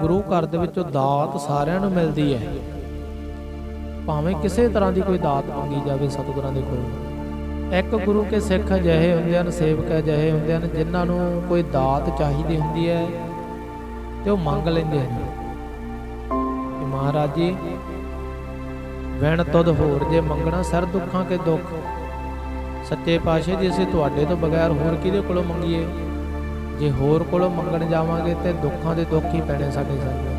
ਗੁਰੂ ਘਰ ਦੇ ਵਿੱਚੋਂ ਦਾਤ ਸਾਰਿਆਂ ਨੂੰ ਮਿਲਦੀ ਹੈ। ਭਾਵੇਂ ਕਿਸੇ ਤਰ੍ਹਾਂ ਦੀ ਕੋਈ ਦਾਤ ਮੰਗੀ ਜਾਵੇ ਸਤਿਗੁਰਾਂ ਦੇ ਕੋਲ। ਇੱਕ ਗੁਰੂ ਕੇ ਸਿੱਖ ਅਜਿਹੇ ਹੁੰਦੇ ਹਨ, ਸੇਵਕ ਅਜਿਹੇ ਹੁੰਦੇ ਹਨ, ਜਿਨ੍ਹਾਂ ਨੂੰ ਕੋਈ ਦਾਤ ਚਾਹੀਦੀ ਹੁੰਦੀ ਹੈ ਤੇ ਉਹ ਮੰਗ ਲੈਂਦੇ ਹਨ ਕਿ ਮਹਾਰਾਜ ਜੀ, ਵੈਣ ਤੁਧ ਹੋਰ ਜੇ ਮੰਗਣਾ, ਸਰ ਦੁੱਖਾਂ ਕੇ ਦੁੱਖ, ਸੱਚੇ ਪਾਤਸ਼ਾਹ ਜੀ, ਅਸੀਂ ਤੁਹਾਡੇ ਤੋਂ ਬਗੈਰ ਹੋਰ ਕਿਹਦੇ ਕੋਲੋਂ ਮੰਗੀਏ? ਜੇ ਹੋਰ ਕੋਲੋਂ ਮੰਗਣ ਜਾਵਾਂਗੇ ਤੇ ਦੁੱਖਾਂ ਦੇ ਦੁੱਖ ਹੀ ਪੈਣੇ ਸਾਡੇ ਸਾਹਮਣੇ।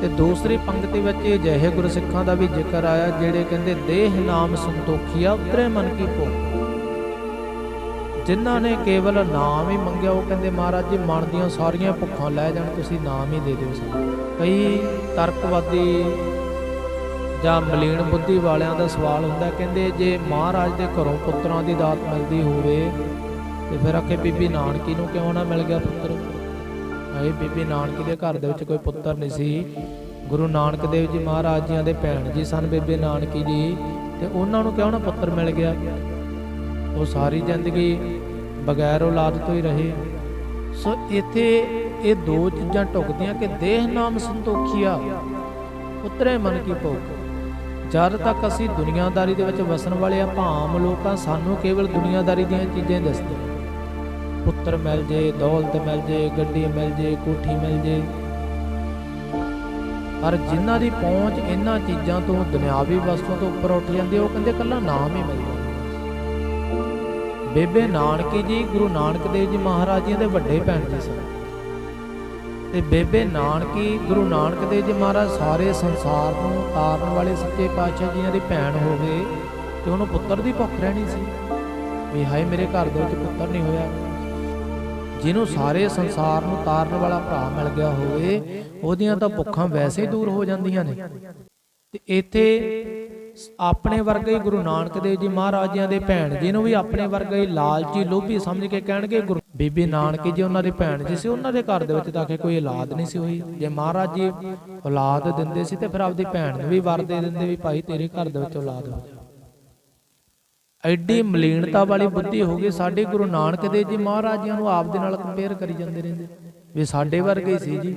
ਤੇ ਦੂਸਰੀ ਪੰਕਤੀ ਵਿੱਚ ਇਹ ਅਜਿਹੇ ਗੁਰਸਿੱਖਾਂ ਦਾ ਵੀ ਜ਼ਿਕਰ ਆਇਆ, ਜਿਹੜੇ ਕਹਿੰਦੇ, ਦੇਹ ਨਾਮ ਸੰਤੋਖੀਆ, ਉਤਰੇ ਮਨ ਕੀ ਭੁੱਖ ਜਿਨ੍ਹਾਂ ਨੇ ਕੇਵਲ ਨਾਮ ਹੀ ਮੰਗਿਆ, ਉਹ ਕਹਿੰਦੇ, ਮਹਾਰਾਜ ਜੀ, ਮਨ ਦੀਆਂ ਸਾਰੀਆਂ ਭੁੱਖਾਂ ਲੈ ਜਾਣ, ਤੁਸੀਂ ਨਾਮ ਹੀ ਦੇ ਦਿਓ ਸਾਨੂੰ। ਕਈ ਤਰਕਵਾਦੀ ਜਾਂ ਮਲੀਨ ਬੁੱਧੀ ਵਾਲਿਆਂ ਦਾ ਸਵਾਲ ਹੁੰਦਾ, ਕਹਿੰਦੇ, ਜੇ ਮਹਾਰਾਜ ਦੇ ਘਰੋਂ ਪੁੱਤਰਾਂ ਦੀ ਦਾਤ ਮਿਲਦੀ ਹੋਵੇ ਤੇ ਫਿਰ ਆਖੇ ਬੀਬੀ ਨਾਨਕੀ ਨੂੰ ਕਿਉਂ ਨਾ ਮਿਲ ਗਿਆ ਪੁੱਤਰ? ਆਏ ਬੀਬੀ ਨਾਨਕੀ ਦੇ ਘਰ ਦੇ ਵਿੱਚ ਕੋਈ ਪੁੱਤਰ ਨਹੀਂ ਸੀ। ਗੁਰੂ ਨਾਨਕ ਦੇਵ ਜੀ ਮਹਾਰਾਜ ਜੀਆਂ ਦੇ ਭੈਣ ਜੀ ਸਨ ਬੀਬੀ ਨਾਨਕੀ ਜੀ, ਤੇ ਉਹਨਾਂ ਨੂੰ ਕਿਉਂ ਨਾ ਪੁੱਤਰ ਮਿਲ ਗਿਆ? ਉਹ ਸਾਰੀ ਜ਼ਿੰਦਗੀ ਬਗੈਰ ਔਲਾਦ ਤੋਂ ਹੀ ਰਹੇ। ਸੋ ਇੱਥੇ ਇਹ ਦੋ ਚੀਜ਼ਾਂ ਟੁਕਦੀਆਂ ਕਿ ਦੇਹ ਨਾਮ ਸੰਤੋਖੀਆ ਉਤਰੇ ਮਨ ਕੀ ਭੁੱਖ ਜਦ ਤੱਕ ਅਸੀਂ ਦੁਨੀਆਦਾਰੀ ਦੇ ਵਿੱਚ ਵਸਣ ਵਾਲੇ ਆ ਭਾਮ ਲੋਕਾਂ ਸਾਨੂੰ ਕੇਵਲ ਦੁਨੀਆਦਾਰੀ ਦੀਆਂ ਚੀਜ਼ਾਂ ਹੀ ਦੱਸਦੇ। ਪੁੱਤਰ ਮਿਲ ਜੇ, ਦੌਲਤ ਮਿਲ ਜੇ, ਗੱਡੀ ਮਿਲ ਜੇ, ਕੋਠੀ ਮਿਲ ਜੇ। ਪਰ ਜਿਨ੍ਹਾਂ ਦੀ ਪਹੁੰਚ ਇਹਨਾਂ ਚੀਜ਼ਾਂ ਤੋਂ ਦੁਨਿਆਵੀ ਵਸਤੂਆਂ ਤੋਂ ਉੱਪਰ ਉੱਠ ਜਾਂਦੀ, ਉਹ ਕਹਿੰਦੇ ਕੱਲਾ ਨਾਮ ਹੀ ਮਿਲਦਾ ਬੇਬੇ ਨਾਨਕੀ ਜੀ, ਗੁਰੂ ਨਾਨਕ ਦੇਵ ਜੀ ਮਹਾਰਾਜ ਜੀ ਦੇ ਵੱਡੇ ਭੈਣ ਜੀ ਸਨ। ਤੇ ਬੇਬੇ ਨਾਨਕੀ, ਗੁਰੂ ਨਾਨਕ ਦੇਵ ਜੀ ਮਹਾਰਾਜ ਸਾਰੇ ਸੰਸਾਰ ਨੂੰ ਤਾਰਨ ਵਾਲੇ ਸੱਚੇ ਪਾਤਸ਼ਾਹ ਜੀਆਂ ਦੀ ਭੈਣ ਹੋਵੇ ਤੇ ਉਹਨੂੰ ਪੁੱਤਰ ਦੀ ਭੁੱਖ ਰਹਿਣੀ ਸੀ। ਵੀ ਹਾਏ ਮੇਰੇ ਘਰ ਦੇ ਵਿੱਚ ਪੁੱਤਰ ਨਹੀਂ ਹੋਇਆ। ਜਿਹਨੂੰ ਸਾਰੇ ਸੰਸਾਰ ਨੂੰ ਤਾਰਨ ਵਾਲਾ ਭਰਾ ਮਿਲ ਗਿਆ ਹੋਵੇ, ਉਹਦੀਆਂ ਤਾਂ ਭੁੱਖਾਂ ਵੈਸੇ ਹੀ ਦੂਰ ਹੋ ਜਾਂਦੀਆਂ ਨੇ। ਤੇ ਇੱਥੇ ਆਪਣੇ ਵਰਗੇ ਹੀ ਗੁਰੂ ਨਾਨਕ ਦੇਵ ਜੀ ਮਹਾਰਾਜਿਆਂ ਦੇ ਭੈਣ ਜੀ ਨੂੰ ਵੀ ਆਪਣੇ ਵਰਗੇ ਹੀ ਲਾਲਚੀ ਲੋਭੀ ਸਮਝ ਕੇ ਕਹਿਣਗੇ, ਗੁਰੂ ਬੀਬੀ ਨਾਨਕੀ ਜੀ ਉਹਨਾਂ ਦੇ ਭੈਣ ਜੀ ਸੀ, ਉਹਨਾਂ ਦੇ ਘਰ ਦੇ ਵਿੱਚ ਤਾਂ ਕਿ ਕੋਈ ਔਲਾਦ ਨਹੀਂ ਸੀ ਹੋਈ। ਜੇ ਮਹਾਰਾਜ ਜੀ ਔਲਾਦ ਦਿੰਦੇ ਸੀ ਤੇ ਫਿਰ ਆਪਦੀ ਭੈਣ ਨੂੰ ਵੀ ਵਰ ਦੇ ਦਿੰਦੇ ਵੀ ਭਾਈ ਤੇਰੇ ਘਰ ਦੇ ਵਿੱਚ ਔਲਾਦ ਹੋ ਐਡੀ ਮਲੀਨਤਾ ਵਾਲੀ ਬੁੱਧੀ ਹੋ ਗਈ, ਸਾਡੇ ਗੁਰੂ ਨਾਨਕ ਦੇਵ ਜੀ ਮਹਾਰਾਜ ਜੀਆਂ ਨੂੰ ਆਪ ਦੇ ਨਾਲ ਕੰਪੇਅਰ ਕਰੀ ਜਾਂਦੇ ਰਹਿੰਦੇ। ਵੀ ਸਾਡੇ ਵਰਗੇ ਸੀ ਜੀ।